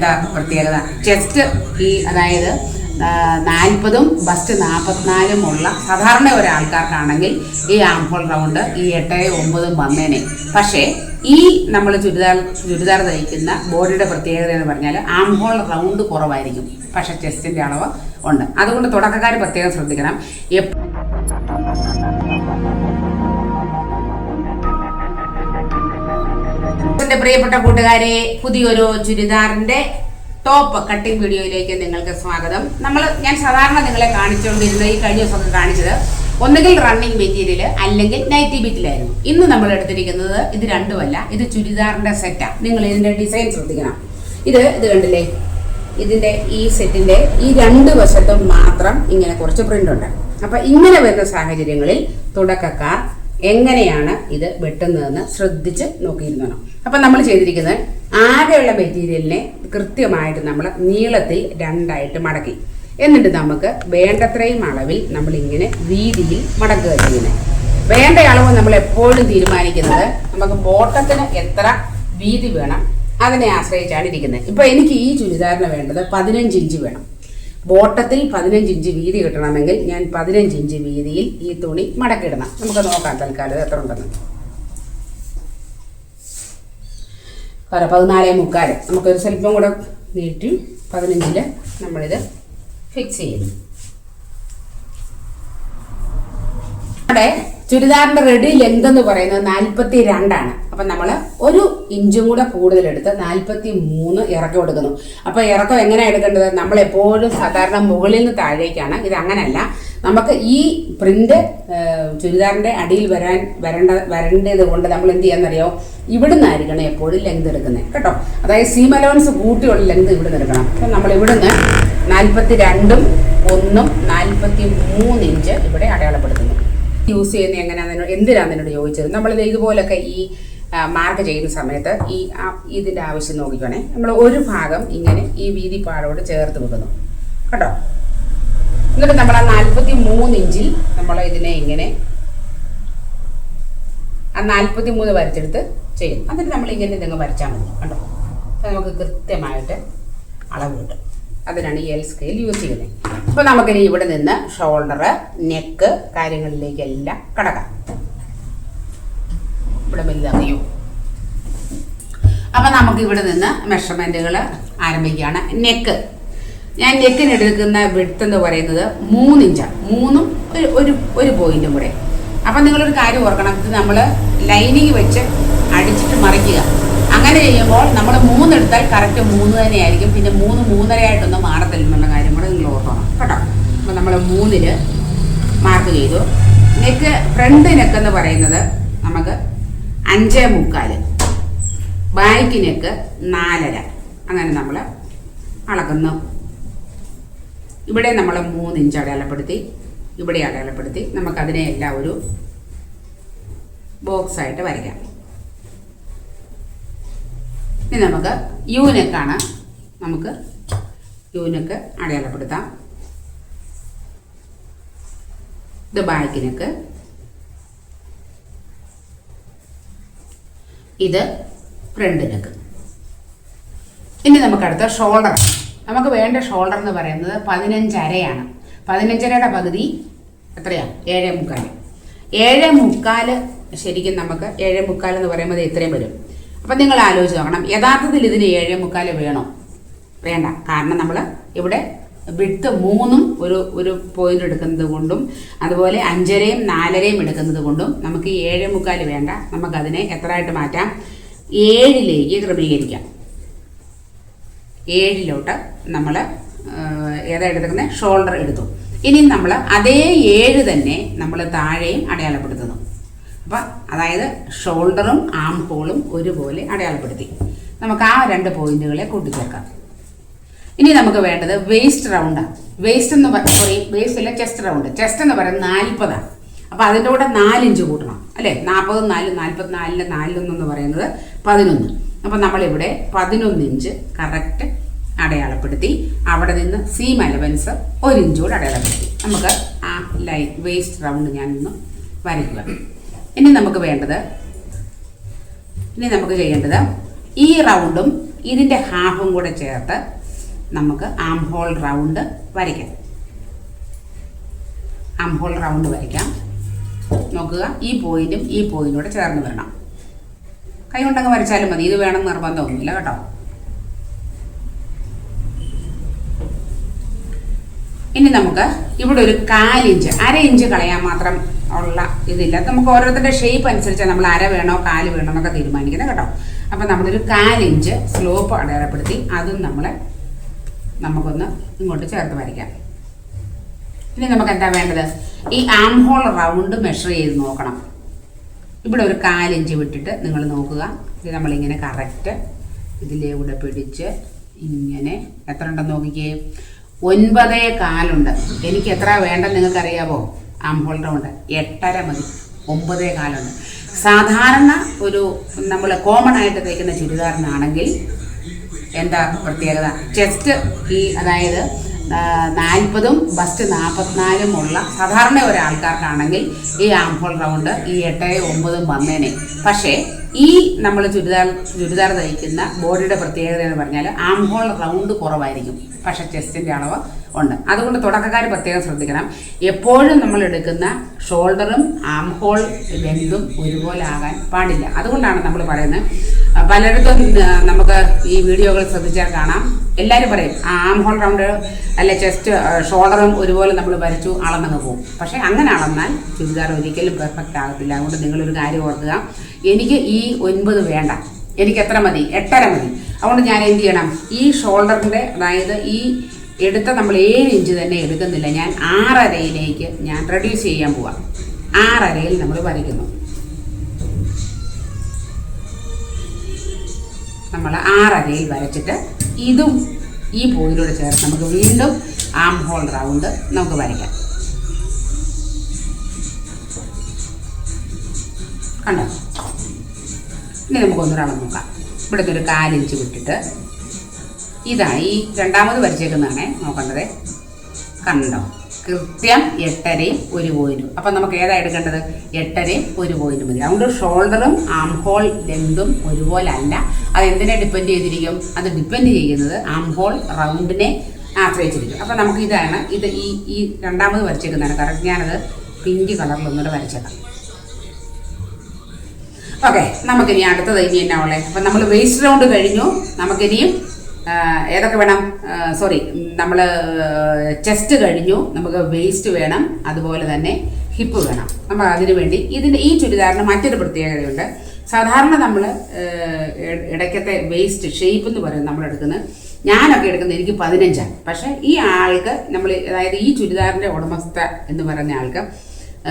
പ്രത്യേകത. ചെസ്റ്റ് ഈ അതായത് നാൽപ്പതും ബസ്റ്റ് നാൽപ്പത്തിനാലും ഉള്ള സാധാരണ ഒരാൾക്കാർക്കാണെങ്കിൽ ഈ ആംഹോൾ റൗണ്ട് ഈ എട്ട് ഒമ്പതും വന്നേനെ. പക്ഷേ ഈ നമ്മൾ ചുരിദാർ ചുരിദാർ തയ്ക്കുന്ന ബോഡിയുടെ പ്രത്യേകത എന്ന് പറഞ്ഞാൽ ആംഹോൾ റൗണ്ട് കുറവായിരിക്കും. പക്ഷെ ചെസ്റ്റിന്റെ അളവ് ഉണ്ട്. അതുകൊണ്ട് തുടക്കക്കാർ പ്രത്യേകം ശ്രദ്ധിക്കണം. എന്റെ പ്രിയപ്പെട്ട കൂട്ടുകാരെ പുതിയൊരു ചുരിദാറിന്റെ ടോപ്പ് കട്ടിംഗ് വീഡിയോയിലേക്ക് നിങ്ങൾക്ക് സ്വാഗതം. നമ്മൾ ഞാൻ സാധാരണ നിങ്ങളെ കാണിച്ചുകൊണ്ടിരുന്ന ഈ കഴിഞ്ഞ ദിവസമൊക്കെ കാണിച്ചത് ഒന്നുകിൽ റണ്ണിങ് മെറ്റീരിയൽ അല്ലെങ്കിൽ നൈറ്റി ബിറ്റിലായിരുന്നു ഇന്ന് നമ്മൾ എടുത്തിരിക്കുന്നത് ഇത് രണ്ടുമല്ല ഇത് ചുരിദാറിന്റെ സെറ്റാണ് നിങ്ങൾ ഇതിന്റെ ഡിസൈൻ ശ്രദ്ധിക്കണം. ഇത് ഇത് കണ്ടില്ലേ? ഇതിന്റെ ഈ സെറ്റിന്റെ ഈ രണ്ട് വശത്തും മാത്രം ഇങ്ങനെ കുറച്ച് പ്രിന്റ് ഉണ്ട്. അപ്പൊ ഇങ്ങനെ വരുന്ന സാഹചര്യങ്ങളിൽ തുടക്കക്കാർ എങ്ങനെയാണ് ഇത് വെട്ടുന്നതെന്ന് ശ്രദ്ധിച്ച് നോക്കിയിരുന്നോ അപ്പം നമ്മൾ ചെയ്തിരിക്കുന്നത് ആകെയുള്ള മെറ്റീരിയലിനെ കൃത്യമായിട്ട് നമ്മൾ നീളത്തിൽ രണ്ടായിട്ട് മടക്കി. എന്നിട്ട് നമുക്ക് വേണ്ടത്രയും അളവിൽ നമ്മൾ ഇങ്ങനെ വീതിയിൽ മടക്കുക ചെയ്യുന്നത്. വേണ്ട അളവ് നമ്മൾ എപ്പോഴും തീരുമാനിക്കുന്നത് നമുക്ക് ബോട്ടത്തിന് എത്ര വീതി വേണം അതിനെ ആശ്രയിച്ചാണ് ഇരിക്കുന്നത്. ഇപ്പം എനിക്ക് ഈ ചുരിദാറിന് വേണ്ടത് പതിനഞ്ച് ഇഞ്ച് വേണം. ബോട്ടത്തിൽ പതിനഞ്ച് ഇഞ്ച് വീതി കിട്ടണമെങ്കിൽ ഞാൻ പതിനഞ്ച് ഇഞ്ച് വീതിയിൽ ഈ തുണി മടക്കിയിടണം. നമുക്ക് നോക്കാം തൽക്കാലം എത്ര ഉണ്ടെന്ന്. പറ പതിനാലേ മുക്കാൽ നമുക്കൊരു സ്വല്പം കൂടെ നീട്ടി പതിനഞ്ചിൽ നമ്മളിത് ഫിക്സ് ചെയ്യുന്നു ചുരിദാറിന്റെ റെഡി ലെങ്ത് എന്ന് പറയുന്നത് നാൽപ്പത്തി രണ്ടാണ് അപ്പൊ നമ്മൾ ഒരു ഇഞ്ചും കൂടെ കൂടുതൽ എടുത്ത് നാൽപ്പത്തി മൂന്ന് ഇറക്കം എടുക്കുന്നു അപ്പൊ ഇറക്കം എങ്ങനെയാണ് എടുക്കേണ്ടത്? നമ്മൾ എപ്പോഴും സാധാരണ മുകളിൽ നിന്ന് താഴേക്കാണ്. ഇത് അങ്ങനെയല്ല നമുക്ക് ഈ പ്രിന്റ് ചുരിദാറിന്റെ അടിയിൽ വരാൻ വരേണ്ട വരേണ്ടത് കൊണ്ട് നമ്മൾ എന്ത് ചെയ്യാന്നറിയോ? ഇവിടുന്ന് ആയിരിക്കണം എപ്പോഴും ലെങ്ത് എടുക്കുന്നത്. കേട്ടോ? അതായത് സീം അലവൻസ് കൂട്ടിയുള്ള ലെങ്ത് ഇവിടുന്ന് എടുക്കണം. അപ്പം നമ്മൾ ഇവിടുന്ന് നാൽപ്പത്തി രണ്ടും ഒന്നും നാൽപ്പത്തി മൂന്ന് ഇഞ്ച് ഇവിടെ അടയാളപ്പെടുത്തുന്നു. യൂസ് ചെയ്യുന്ന എങ്ങനെയാണെന്ന് എന്തിനാണ് എന്നോട് ചോദിച്ചത്? നമ്മളിത് ഇതുപോലൊക്കെ ഈ മാർക്ക് ചെയ്യുന്ന സമയത്ത് ഈ ഇതിന്റെ ആവശ്യം നോക്കിക്കോണേ. നമ്മൾ ഒരു ഭാഗം ഇങ്ങനെ ഈ വീതി പാടോട് ചേർത്ത് വെക്കുന്നു. കേട്ടോ? എന്നിട്ട് നമ്മൾ ആ നാൽപ്പത്തി മൂന്ന് ഇഞ്ചിൽ നമ്മൾ ഇതിനെ ഇങ്ങനെ ആ നാൽപ്പത്തി മൂന്ന് വരച്ചെടുത്ത് ചെയ്യും എന്നിട്ട് നമ്മൾ ഇങ്ങനെ ഇതങ്ങ് വരച്ചാൽ മതി. കേട്ടോ നമുക്ക് കൃത്യമായിട്ട് അളവ് കിട്ടും. അതിനാണ് ഈ എൽ സ്കെയിൽ യൂസ് ചെയ്യുന്നത് അപ്പോൾ നമുക്കിനി ഇവിടെ നിന്ന് ഷോൾഡർ നെക്ക് കാര്യങ്ങളിലേക്കെല്ലാം കടക്കാം. ഇവിടെ വലുതറിയൂ അപ്പം നമുക്ക് ഇവിടെ നിന്ന് മെഷർമെന്റുകൾ ആരംഭിക്കുകയാണ്. നെക്ക് ഞാൻ നെക്കിന് എടുക്കുന്ന വിഡ്ത്ത് എന്ന് പറയുന്നത് മൂന്നിഞ്ചാണ് മൂന്നും ഒരു ഒരു ഒരു പോയിന്റും കൂടെ. അപ്പം നിങ്ങളൊരു കാര്യം ഓർക്കണം. ഇത് നമ്മൾ ലൈനിങ് വെച്ച് അടിച്ചിട്ട് മറിക്കുക. അങ്ങനെ ചെയ്യുമ്പോൾ നമ്മൾ മൂന്നെടുത്താൽ കറക്റ്റ് മൂന്ന് തന്നെയായിരിക്കും. പിന്നെ മൂന്ന് മൂന്നര ആയിട്ടൊന്നും മാറത്തില്ല എന്നുള്ള കാര്യം കൂടെ നിങ്ങൾ ഓർക്കണം കേട്ടോ? അപ്പം നമ്മൾ മൂന്നിൽ മാർക്ക് ചെയ്തു. നെക്ക് ഫ്രണ്ട് നെക്ക് എന്ന് പറയുന്നത് നമുക്ക് അഞ്ചേ മുക്കാൽ. ബാക്ക് നെക്ക് നാലര. അങ്ങനെ നമ്മൾ അളക്കുന്നു. ഇവിടെ നമ്മൾ മൂന്ന് ഇഞ്ച് അടയാളപ്പെടുത്തി. ഇവിടെ അടയാളപ്പെടുത്തി. നമുക്കതിനെ എല്ലാം ഒരു ബോക്സായിട്ട് വരയ്ക്കാം. ഇനി നമുക്ക് യൂനക്കാണ് നമുക്ക് യൂനക്ക് അടയാളപ്പെടുത്താം. ഇത് ബാക്കിനക്ക് ഇത് ഫ്രണ്ടിനക്ക്. ഇനി നമുക്ക് അടുത്ത ഷോൾഡർ. നമുക്ക് വേണ്ട ഷോൾഡർ എന്ന് പറയുന്നത് പതിനഞ്ചരയാണ് പതിനഞ്ചരയുടെ പകുതി എത്രയാണ് ഏഴേ മുക്കാൽ ഏഴേ മുക്കാൽ ശരിക്കും നമുക്ക് ഏഴേ മുക്കാൽ എന്ന് പറയുമ്പോൾ ഇത്രയും വരും. അപ്പം നിങ്ങൾ ആലോചിച്ച് നോക്കണം. യഥാർത്ഥത്തിൽ ഇതിന് ഏഴേ മുക്കാൽ വേണോ? വേണ്ട. കാരണം നമ്മൾ ഇവിടെ വിട്ട് മൂന്നും ഒരു ഒരു പോയിന്റ് എടുക്കുന്നത് കൊണ്ടും അതുപോലെ അഞ്ചരയും നാലരയും എടുക്കുന്നത് കൊണ്ടും നമുക്ക് ഏഴ് മുക്കാൽ വേണ്ട. നമുക്കതിനെ എത്ര ആയിട്ട് മാറ്റാം? ഏഴിലേക്ക് ക്രമീകരിക്കാം. ഏഴിലോട്ട് നമ്മൾ ഏതാ എടുത്തിരിക്കുന്നത് ഷോൾഡർ എടുത്തു. ഇനി നമ്മൾ അതേ ഏഴ് തന്നെ നമ്മൾ താഴെയും അടയാളപ്പെടുത്തുന്നു. അപ്പം അതായത് ഷോൾഡറും ആം ഹോളും ഒരുപോലെ അടയാളപ്പെടുത്തി. നമുക്ക് ആ രണ്ട് പോയിന്റുകളെ കൂട്ടിച്ചേർക്കാം. ഇനി നമുക്ക് വേണ്ടത് വേസ്റ്റ് റൗണ്ടാണ് വേസ്റ്റ് എന്ന് പറയും വേസ്റ്റ് അല്ല ചെസ്റ്റ് റൗണ്ട് ചെസ്റ്റ് എന്ന് പറയുന്നത് നാൽപ്പതാണ് അപ്പോൾ അതിന്റെ കൂടെ നാലിഞ്ച് കൂട്ടണം അല്ലേ? നാൽപ്പതും നാലും നാൽപ്പത്തിനാലിന്റെ നാലിലൊന്നെന്ന് പറയുന്നത് പതിനൊന്ന്. അപ്പം നമ്മളിവിടെ പതിനൊന്ന് ഇഞ്ച് കറക്റ്റ് അടയാളപ്പെടുത്തി. അവിടെ നിന്ന് സീം അലവൻസ് ഒരു ഇഞ്ച് അടയാളപ്പെടുത്തി. നമുക്ക് ആ ലൈ വേസ്റ്റ് റൗണ്ട് ഞാനൊന്ന് വരയ്ക്കുക. ഇനി നമുക്ക് വേണ്ടത് ഇനി നമുക്ക് ചെയ്യേണ്ടത് ഈ റൗണ്ടും ഇതിന്റെ ഹാഫും കൂടെ ചേർത്ത് നമുക്ക് ആം ഹോൾ റൗണ്ട് വരയ്ക്കാം. ആം ഹോൾ റൗണ്ട് വരയ്ക്കാം. നോക്കുക ഈ പോയിന്റും ഈ പോയിന്റും കൂടെ ചേർന്ന് വരണം. കൈ കൊണ്ടങ്ങ് വരച്ചാലും മതി ഇത് വേണം നിർബന്ധമൊന്നുമില്ല കേട്ടോ. ഇനി നമുക്ക് ഇവിടെ ഒരു കാലിഞ്ച് അര ഇഞ്ച് കളയാൻ മാത്രം ഉള്ള ഇതില്ല. നമുക്ക് ഓരോരുത്തരുടെ ഷേപ്പ് അനുസരിച്ച് നമ്മൾ അര വേണോ കാൽ വേണോ എന്നൊക്കെ തീരുമാനിക്കുന്നത് കേട്ടോ. അപ്പം നമ്മളൊരു കാലിഞ്ച് സ്ലോപ്പ് അടയാളപ്പെടുത്തി അതും നമ്മളെ നമുക്കൊന്ന് ഇങ്ങോട്ട് ചേർത്ത് വരയ്ക്കാം. ഇനി നമുക്ക് എന്താ വേണ്ടത്? ഈ ആം ഹോൾ റൗണ്ട് മെഷർ ചെയ്ത് നോക്കണം. ഇവിടെ ഒരു കാലിഞ്ച് വിട്ടിട്ട് നിങ്ങൾ നോക്കുക. ഇത് നമ്മളിങ്ങനെ കറക്റ്റ് ഇതിലൂടെ പിടിച്ച് ഇങ്ങനെ എത്ര ഉണ്ടെന്ന് നോക്കിക്കേ. ഒൻപതേ കാലുണ്ട്. എനിക്ക് എത്ര വേണ്ടെന്ന് നിങ്ങൾക്കറിയാവോ? ആം ഹോൾ റൗണ്ട് എട്ടര മതി. ഒമ്പതേ കാലുണ്ട് സാധാരണ ഒരു നമ്മൾ കോമൺ ആയിട്ട് തയ്ക്കുന്ന ചുരിദാറിനാണെങ്കിൽ എന്താ പ്രത്യേകത? ചെസ്റ്റ് ഈ അതായത് നാൽപ്പതും ബസ്റ്റ് നാൽപ്പത്തിനാലും ഉള്ള സാധാരണ ഒരാൾക്കാർക്കാണെങ്കിൽ ഈ ആംഹോൾ റൗണ്ട് ഈ എട്ട് ഒമ്പതും വന്നേനെ. പക്ഷേ ഈ നമ്മൾ ചുരിദാർ ചുരിദാർ തയ്ക്കുന്ന ബോഡിയുടെ പ്രത്യേകത എന്ന് പറഞ്ഞാൽ ആംഹോൾ റൗണ്ട് കുറവായിരിക്കും. പക്ഷേ ചെസ്റ്റിന്റെ അളവ് ഉണ്ട്. അതുകൊണ്ട് തുടക്കക്കാർ പ്രത്യേകം ശ്രദ്ധിക്കണം. എപ്പോഴും നമ്മൾ എടുക്കുന്ന ഷോൾഡറും ആം ഹോൾ ലെങ്തും ഒരുപോലെ ആകാൻ പാടില്ല. അതുകൊണ്ടാണ് നമ്മൾ പറയുന്നത്. പലയിടത്തും നമുക്ക് ഈ വീഡിയോകൾ ശ്രദ്ധിച്ചാൽ കാണാം. എല്ലാവരും പറയും ആ ഹോൾ റൗണ്ട് അല്ലെ ചെസ്റ്റ് ഷോൾഡറും ഒരുപോലെ നമ്മൾ വരച്ചു അളന്നങ്ങ് പോകും. പക്ഷേ അങ്ങനെ അളന്നാൽ ചുരിദാർ ഒരിക്കലും പെർഫെക്റ്റ് ആകത്തില്ല. അതുകൊണ്ട് നിങ്ങളൊരു കാര്യം ഓർക്കുക. എനിക്ക് ഈ ഒൻപത് വേണ്ട. എനിക്ക് എത്ര മതി? എട്ടര മതി. അതുകൊണ്ട് ഞാൻ എന്ത് ചെയ്യണം? ഈ ഷോൾഡറിന്റെ അതായത് ഈ എടുത്ത നമ്മൾ ഏഴ് ഇഞ്ച് തന്നെ എടുക്കുന്നില്ല. ഞാൻ ആറരയിലേക്ക് ഞാൻ റെഡ്യൂസ് ചെയ്യാൻ പോവാം. ആറരയിൽ നമ്മൾ വരയ്ക്കുന്നു. നമ്മൾ ആറരയിൽ വരച്ചിട്ട് ഇതും ഈ പോയിലൂടെ ചേർത്ത് നമുക്ക് വീണ്ടും ആം ഹോൾ റൗണ്ട് നമുക്ക് വരയ്ക്കാം. കണ്ടോ? ഇനി നമുക്കൊന്ന് റൗണ്ട് നോക്കാം. ഇവിടുത്തെ ഒരു കാലിഞ്ച് വിട്ടിട്ട് ഇതാണ് ഈ രണ്ടാമത് വരച്ചേക്കുന്നതാണ് നോക്കേണ്ടത്. കണ്ടോ? കൃത്യം എട്ടരയും ഒരു പോയിന്റും അപ്പം നമുക്ക് ഏതാ എടുക്കേണ്ടത്? എട്ടരയും ഒരു പോയിന്റും മതി. അതുകൊണ്ട് ഷോൾഡറും ആം ഹോൾ ലെങ്തും ഒരുപോലെ അല്ല. അത് എന്തിനെ ഡിപ്പെൻഡ് ചെയ്തിരിക്കും? അത് ഡിപ്പെൻഡ് ചെയ്യുന്നത് ആം ഹോൾ റൗണ്ടിനെ ആശ്രയിച്ചിരിക്കും. അപ്പം നമുക്ക് ഇതാണ് ഇത് ഈ ഈ രണ്ടാമത് വരച്ചേക്കുന്നതാണ്. കറക്റ്റ് ഞാനത് പിങ്ക് കളറിൽ ഒന്നുകൂടെ വരച്ചേക്കാം. ഓക്കെ നമുക്കിനി അടുത്തത് ഇനി എന്നാ ഉള്ളത് അപ്പം നമ്മൾ വേസ്റ്റ് റൗണ്ട് കഴിഞ്ഞു. നമുക്കിനിയും ഏതൊക്കെ വേണം? സോറി നമ്മൾ ചെസ്റ്റ് കഴിഞ്ഞു. നമുക്ക് വേസ്റ്റ് വേണം. അതുപോലെ തന്നെ ഹിപ്പ് വേണം. നമ്മൾ അതിനു വേണ്ടി ഇതിന്റെ ഈ ചുരിദാറിന് മറ്റൊരു പ്രത്യേകതയുണ്ട്. സാധാരണ നമ്മൾ ഇടയ്ക്കത്തെ വേസ്റ്റ് ഷേപ്പ് എന്ന് പറയുന്നത് നമ്മൾ എടുക്കുന്നത് ഞാനൊക്കെ എടുക്കുന്നത് എനിക്ക് പതിനഞ്ചാണ്. പക്ഷേ ഈ ആൾക്ക് നമ്മൾ അതായത് ഈ ചുരിദാറിന്റെ ഉടമസ്ഥ എന്ന് പറയുന്ന ആൾക്ക്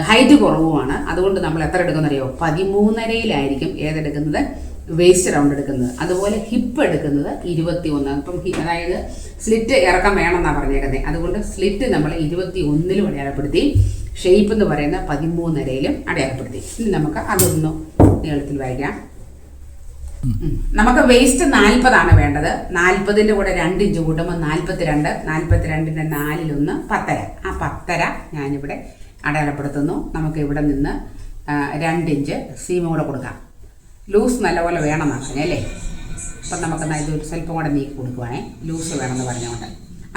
ഹൈറ്റ് കുറവുമാണ്. അതുകൊണ്ട് നമ്മൾ എത്ര എടുക്കുന്നറിയോ? പതിമൂന്നരയിലായിരിക്കും ഏതെടുക്കുന്നത് വേസ്റ്റ് റൗണ്ട് എടുക്കുന്നത്. അതുപോലെ ഹിപ്പ് എടുക്കുന്നത് ഇരുപത്തി ഒന്ന് അപ്പം അതായത് സ്ലിറ്റ് ഇറക്കം വേണമെന്നാണ് പറഞ്ഞേക്കുന്നത് അതുകൊണ്ട് സ്ലിറ്റ് നമ്മൾ ഇരുപത്തി ഒന്നിലും അടയാളപ്പെടുത്തി ഷേപ്പ് എന്ന് പറയുന്ന പതിമൂന്നരയിലും അടയാളപ്പെടുത്തി. ഇനി നമുക്ക് അതൊന്ന് നീളത്തിൽ വരയ്ക്കാം. നമുക്ക് വേസ്റ്റ് നാൽപ്പതാണ് വേണ്ടത്. നാൽപ്പതിന്റെ കൂടെ രണ്ട് ഇഞ്ച് കൂട്ടുമ്പോൾ നാൽപ്പത്തിരണ്ട് നാൽപ്പത്തിരണ്ടിന്റെ നാലിലൊന്ന് പത്തര. ആ പത്തര ഞാനിവിടെ അടയാളപ്പെടുത്തുന്നു. നമുക്ക് ഇവിടെ നിന്ന് രണ്ടിഞ്ച് സീമും കൂടെ കൊടുക്കാം. ലൂസ് നല്ലപോലെ വേണമെന്നാണ് അല്ലേ? അപ്പം നമുക്ക് ഇത് സ്വല്പം കൂടെ നീക്കി കൊടുക്കുവാണേ. ലൂസ് വേണമെന്ന് പറഞ്ഞുകൊണ്ട്.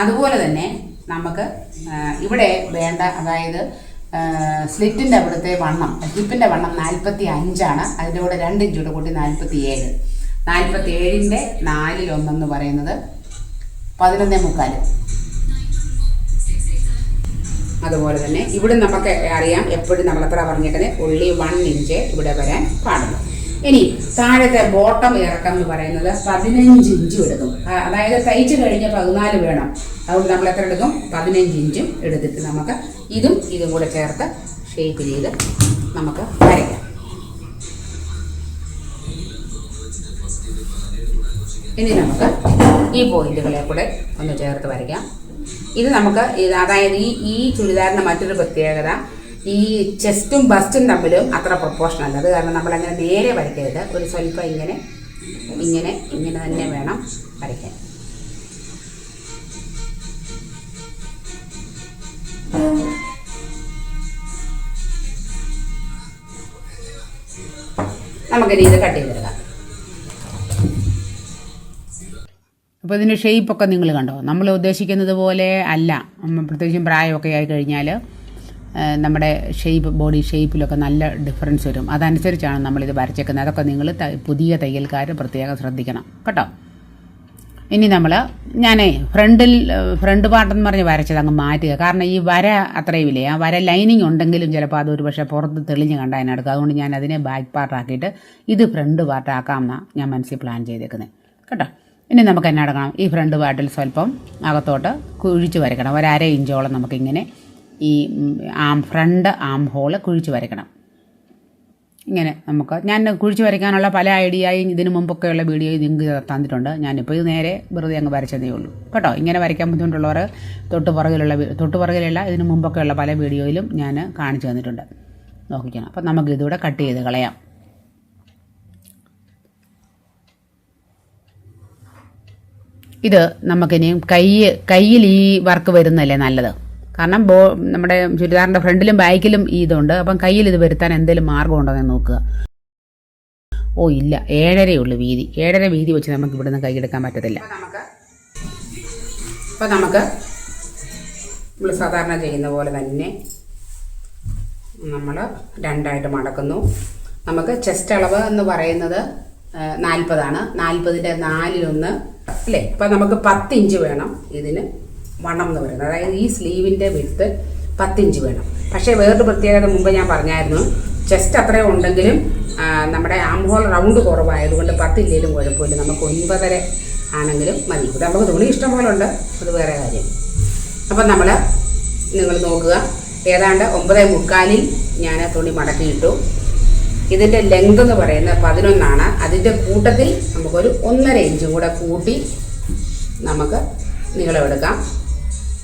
അതുപോലെ തന്നെ നമുക്ക് ഇവിടെ വേണ്ട അതായത് സ്ലിറ്റിന്റെ അവിടുത്തെ വണ്ണം ഹിപ്പിന്റെ വണ്ണം നാൽപ്പത്തി അഞ്ചാണ് അതിന്റെ കൂടെ രണ്ട് ഇഞ്ച് കൂടെ കൂട്ടി നാൽപ്പത്തി ഏഴ് നാൽപ്പത്തി ഏഴിന്റെ നാലിലൊന്നെന്ന് പറയുന്നത് പതിനൊന്നേ മുക്കാൽ അതുപോലെ തന്നെ ഇവിടെ നമുക്ക് അറിയാം എപ്പോഴും നമ്മൾ എത്ര പറഞ്ഞേക്കുന്നത്? ഉള്ളി വൺ ഇഞ്ച് ഇവിടെ വരാൻ പാടുള്ളൂ. ഇനി താഴത്തെ ബോട്ടം ഇറക്കം എന്ന് പറയുന്നത് പതിനഞ്ച് ഇഞ്ച് എടുക്കും. അതായത് തയ്ച്ച് കഴിഞ്ഞ് പതിനാല് വേണം. അതുകൊണ്ട് നമ്മൾ എത്ര എടുക്കും? പതിനഞ്ച് ഇഞ്ചും എടുത്തിട്ട് നമുക്ക് ഇതും ഇതും കൂടെ ചേർത്ത് ഷേപ്പ് ചെയ്ത് നമുക്ക് വരയ്ക്കാം. ഇനി നമുക്ക് ഈ പോയിന്റുകളെ കൂടെ ഒന്ന് ചേർത്ത് വരയ്ക്കാം. ഇത് നമുക്ക് അതായത് ഈ ഈ ചുരിദാറിന്റെ മറ്റൊരു പ്രത്യേകത ഈ ചെസ്റ്റും ബസ്റ്റും തമ്മിലും അത്ര പ്രൊപ്പോർഷൻ അല്ല. അത് കാരണം നമ്മൾ അങ്ങനെ നേരെ വരയ്ക്കരുത്. ഒരു സ്വല്പം ഇങ്ങനെ ഇങ്ങനെ ഇങ്ങനെ തന്നെ വേണം വരയ്ക്കാൻ. നമുക്കിനി ഇത് കട്ട് ചെയ്തെടുക്കാം. അപ്പോൾ ഇതിന്റെ ഷേപ്പൊക്കെ നിങ്ങൾ കണ്ടോ? നമ്മൾ ഉദ്ദേശിക്കുന്നത് പോലെ അല്ല. പ്രത്യേകിച്ചും പ്രായമൊക്കെ ആയി കഴിഞ്ഞാൽ നമ്മുടെ ഷേപ്പ് ബോഡി ഷേപ്പിലൊക്കെ നല്ല ഡിഫറൻസ് വരും. അതനുസരിച്ചാണ് നമ്മളിത് വരച്ചേക്കുന്നത്. അതൊക്കെ നിങ്ങൾ പുതിയ തയ്യൽക്കാർ പ്രത്യേകം ശ്രദ്ധിക്കണം. കേട്ടോ? ഇനി നമ്മൾ ഞാനേ ഫ്രണ്ടിൽ ഫ്രണ്ട് പാർട്ടെന്ന് പറഞ്ഞ് വരച്ചത് അങ്ങ് മാറ്റുക. കാരണം ഈ വര അത്രയും ഇല്ലേ ആ വര ലൈനിങ് ഉണ്ടെങ്കിലും ചിലപ്പോൾ അതൊരു പക്ഷേ പുറത്ത് തെളിഞ്ഞ് അതിനെടുക്കുക അതുകൊണ്ട് ഞാൻ അതിനെ ബാക്ക് പാർട്ടാക്കിയിട്ട് ഇത് ഫ്രണ്ട് പാർട്ടാക്കാമെന്നാണ് ഞാൻ മനസ്സിൽ പ്ലാൻ ചെയ്തേക്കുന്നത് കേട്ടോ? ഇനി നമുക്ക് എന്നാ എടുക്കണം? ഈ ഫ്രണ്ട് പാട്ടിൽ സ്വല്പം അകത്തോട്ട് കുഴിച്ച് വരയ്ക്കണം. ഒരു അര ഇഞ്ചോളം നമുക്കിങ്ങനെ ഈ ആം ഫ്രണ്ട് ആം ഹോൾ കുഴിച്ച് വരയ്ക്കണം. ഇങ്ങനെ നമുക്ക് ഞാൻ കുഴിച്ച് വരയ്ക്കാനുള്ള പല ഐഡിയയും ഇതിനു മുമ്പൊക്കെയുള്ള വീഡിയോ നിങ്ങൾക്ക് തന്നിട്ടുണ്ട്. ഞാനിപ്പോൾ ഇത് നേരെ വെറുതെ അങ്ങ് വരച്ചതേ ഉള്ളൂ. കേട്ടോ? ഇങ്ങനെ വരയ്ക്കാൻ ബുദ്ധിമുട്ടുള്ളവർ തൊട്ട് പുറകിലുള്ള തൊട്ട് പുറകിലുള്ള ഇതിനു മുമ്പൊക്കെയുള്ള പല വീഡിയോയിലും ഞാൻ കാണിച്ചു തന്നിട്ടുണ്ട്. നോക്കിക്കണം. അപ്പം നമുക്ക് ഇതുകൂടെ കട്ട് ചെയ്ത് കളയാം. ഇത് നമുക്കിനിയും കൈ കയ്യിൽ ഈ വർക്ക് വരുന്നതല്ലേ നല്ലത്? കാരണം ബോ നമ്മുടെ ചുരിദാറിന്റെ ഫ്രണ്ടിലും ബാക്കിലും ഈ ഇതുണ്ട്. അപ്പം കയ്യിൽ ഇത് വരുത്താൻ എന്തെങ്കിലും മാർഗമുണ്ടോ എന്ന് നോക്കുക. ഓ ഇല്ല. ഏഴരയുള്ളൂ വീതി. ഏഴര വീതി വെച്ച് നമുക്ക് ഇവിടുന്ന് കൈയെടുക്കാൻ പറ്റത്തില്ല. അപ്പം നമുക്ക് നമ്മൾ സാധാരണ ചെയ്യുന്ന പോലെ തന്നെ നമ്മൾ രണ്ടായിട്ട് മടക്കുന്നു. നമുക്ക് ചെസ്റ്റ് അളവ് എന്ന് പറയുന്നത് നാൽപ്പതാണ്. നാൽപ്പതിന്റെ നാലിലൊന്ന് അല്ലേ? അപ്പം നമുക്ക് പത്തിഞ്ച് വേണം ഇതിന് വണ്ണം എന്ന് പറയുന്നത്. അതായത് ഈ സ്ലീവിന്റെ വിത്ത് പത്തിഞ്ച് വേണം. പക്ഷേ വേറൊരു പ്രത്യേകത മുമ്പ് ഞാൻ പറഞ്ഞായിരുന്നു. ചെസ്റ്റ് അത്രയും ഉണ്ടെങ്കിലും നമ്മുടെ ആംഹോൾ റൗണ്ട് കുറവായതുകൊണ്ട് പത്തില്ലേലും കുഴപ്പമില്ല. നമുക്ക് ഒൻപതര ആണെങ്കിലും മതി. നമുക്ക് തുണി ഇഷ്ടം പോലെ ഉണ്ട്. അത് വേറെ കാര്യം. അപ്പം നമ്മൾ നിങ്ങൾ നോക്കുക. ഏതാണ്ട് ഒമ്പതേ മുക്കാലിൽ ഞാൻ തുണി മടക്കിയിട്ടു. ഇതിന്റെ ലെങ്ത് എന്ന് പറയുന്നത് പതിനൊന്നാണ്. അതിന്റെ കൂട്ടത്തിൽ നമുക്കൊരു ഒന്നര ഇഞ്ചും കൂടെ കൂട്ടി നമുക്ക് നീളമെടുക്കാം.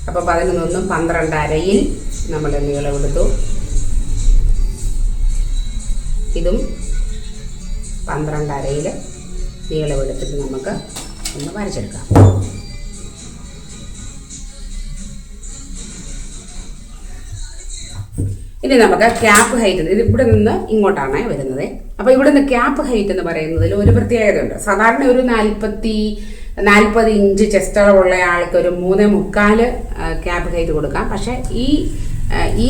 അപ്പോൾ പതിനൊന്നൊന്നും പന്ത്രണ്ടരയിൽ നമ്മൾ നീളമെടുത്തു. ഇതും പന്ത്രണ്ടരയിൽ നീളമെടുത്തിട്ട് നമുക്ക് ഒന്ന് വരച്ചെടുക്കാം. ഇനി നമുക്ക് ക്യാപ്പ് ഹൈറ്റ് ഇത് ഇവിടെ നിന്ന് ഇങ്ങോട്ടാണ് വരുന്നത്. അപ്പോൾ ഇവിടെ നിന്ന് ക്യാപ്പ് ഹൈറ്റ് എന്ന് പറയുന്നതിൽ ഒരു പ്രത്യേകതയുണ്ട്. സാധാരണ ഒരു നാൽപ്പത്തി നാൽപ്പത് ഇഞ്ച് ചെസ്റ്റ് അളവുള്ള ആൾക്ക് ഒരു മൂന്ന് മുക്കാൽ ക്യാപ്പ് ഹൈറ്റ് കൊടുക്കാം. പക്ഷെ ഈ ഈ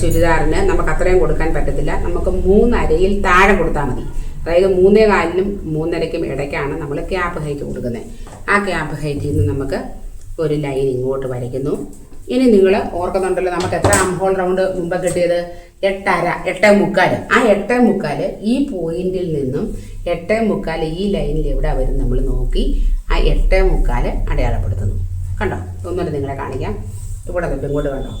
ചുരിദാറിന് നമുക്ക് അത്രയും കൊടുക്കാൻ പറ്റത്തില്ല. നമുക്ക് മൂന്നരയിൽ താഴെ കൊടുത്താൽ മതി. അതായത് മൂന്നേ കാലിനും മൂന്നരയ്ക്കും ഇടയ്ക്കാണ് നമ്മൾ ക്യാപ്പ് ഹൈറ്റ് കൊടുക്കുന്നത്. ആ ക്യാപ്പ് ഹൈറ്റിൽ നിന്ന് നമുക്ക് ഒരു ലൈൻ ഇങ്ങോട്ട് വരയ്ക്കുന്നു. ഇനി നിങ്ങൾ ഓർക്കുന്നുണ്ടല്ലോ നമുക്ക് എത്ര അംഹോൾ റൗണ്ട് മുമ്പ് കിട്ടിയത്? എട്ടര എട്ടേ മുക്കാൽ ആ എട്ടേ മുക്കാൽ ഈ പോയിന്റിൽ നിന്നും എട്ടേ മുക്കാൽ ഈ ലൈനിൽ എവിടെ വരും നമ്മൾ നോക്കി ആ എട്ടേ മുക്കാൽ അടയാളപ്പെടുത്തുന്നു. കണ്ടോ? ഒന്നുകൂടെ നിങ്ങളെ കാണിക്കാം. ഇവിടെ തൊട്ട് ഇങ്ങോട്ട് കണ്ടോ?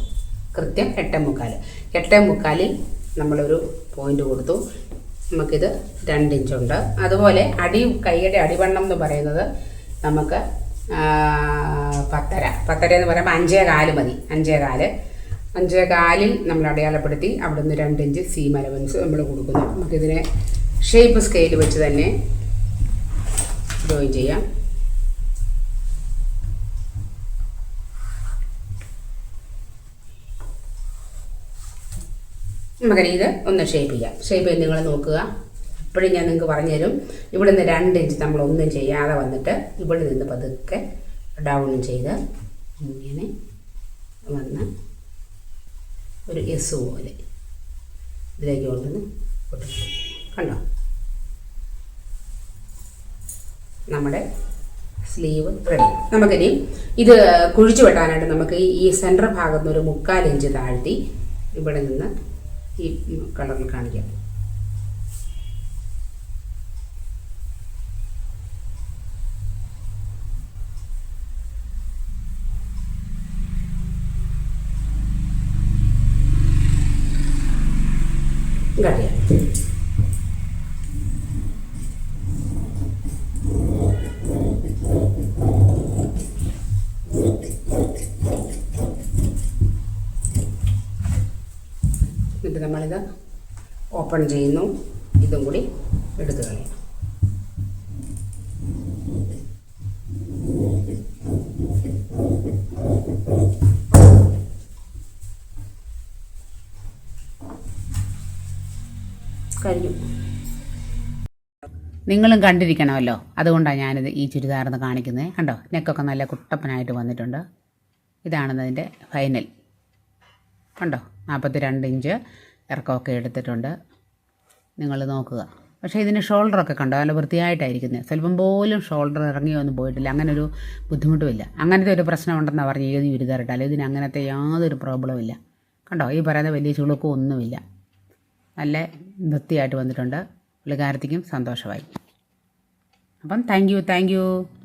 കൃത്യം എട്ടേ മുക്കാൽ എട്ടേ മുക്കാലിൽ നമ്മളൊരു പോയിന്റ് കൊടുത്തു. നമുക്കിത് രണ്ടിഞ്ചുണ്ട് അതുപോലെ അടി കൈയുടെ അടിവണ്ണം എന്ന് പറയുന്നത് നമുക്ക് പത്തര. പത്തര എന്ന് പറയുമ്പോൾ അഞ്ചേ കാൽ മതി. അഞ്ചേ കാൽ. അഞ്ചേ കാലിൽ നമ്മൾ അടയാളപ്പെടുത്തി അവിടെ രണ്ട് ഇഞ്ച് സീം അലവൻസ് നമ്മൾ കൊടുക്കുന്നു. നമുക്കിതിനെ ഷേപ്പ് സ്കെയിൽ വെച്ച് തന്നെ ജോയിൻ ചെയ്യാം. നമുക്കിനി ഇത് ഒന്ന് ഷേപ്പ് ചെയ്യാം. ഷേപ്പ് ചെയ്ത് നിങ്ങൾ നോക്കുക. ഇപ്പോഴും ഞാൻ നിങ്ങൾക്ക് പറഞ്ഞു തരും ഇവിടെ നിന്ന് രണ്ട് ഇഞ്ച് നമ്മൾ ഒന്നും ചെയ്യാതെ വന്നിട്ട് ഇവിടെ നിന്ന് പതുക്കെ ഡൗൺ ചെയ്ത് ഇങ്ങനെ വന്ന് ഒരു എസ് പോലെ ഇതിലേക്ക് കൊണ്ടുവന്ന് കണ്ടോ? നമ്മുടെ സ്ലീവ് റെഡി നമുക്കിനി ഇത് കുഴിച്ചു വെട്ടാനായിട്ട് നമുക്ക് ഈ സെന്റർ ഭാഗത്ത് നിന്ന് ഒരു മുക്കാൽ ഇഞ്ച് താഴ്ത്തി ഇവിടെ നിന്ന് ഈ കളറിൽ കാണിക്കാം കട്ട് ചെയ്യാം എന്നിട്ട് നമ്മളിത് ഓപ്പൺ ചെയ്യുന്നു. ഇതും കൂടി എടുത്തു കളയാം. നിങ്ങളും കണ്ടിരിക്കണമല്ലോ. അതുകൊണ്ടാണ് ഞാനിത് ഈ ചുരിദാറിന്ന് കാണിക്കുന്നത് കണ്ടോ? നെക്കൊക്കെ നല്ല കുട്ടപ്പനായിട്ട് വന്നിട്ടുണ്ട്. ഇതാണെന്നതിന്റെ ഫൈനൽ. കണ്ടോ? നാൽപ്പത്തി രണ്ട് ഇഞ്ച് ഇറക്കമൊക്കെ എടുത്തിട്ടുണ്ട്. നിങ്ങൾ നോക്കുക. പക്ഷേ ഇതിന് ഷോൾഡറൊക്കെ കണ്ടോ? നല്ല വൃത്തിയായിട്ടായിരിക്കുന്നത്. സ്വല്പം പോലും ഷോൾഡർ ഇറങ്ങി ഇറങ്ങിയൊന്നും പോയിട്ടില്ല. അങ്ങനെ ഒരു ബുദ്ധിമുട്ടുമില്ല. അങ്ങനത്തെ ഒരു പ്രശ്നമുണ്ടെന്നാണ് പറഞ്ഞ് ഏത് ചുരിദാറിട്ടാലും ഇതിന് അങ്ങനത്തെ യാതൊരു പ്രോബ്ലം ഇല്ല. കണ്ടോ? ഈ പറയുന്ന വലിയ ചുളുക്കും ഒന്നുമില്ല നല്ല വൃത്തിയായിട്ട് വന്നിട്ടുണ്ട്. പുള്ളിക്കാരത്തിക്കും സന്തോഷമായി. അപ്പം താങ്ക് യു താങ്ക് യു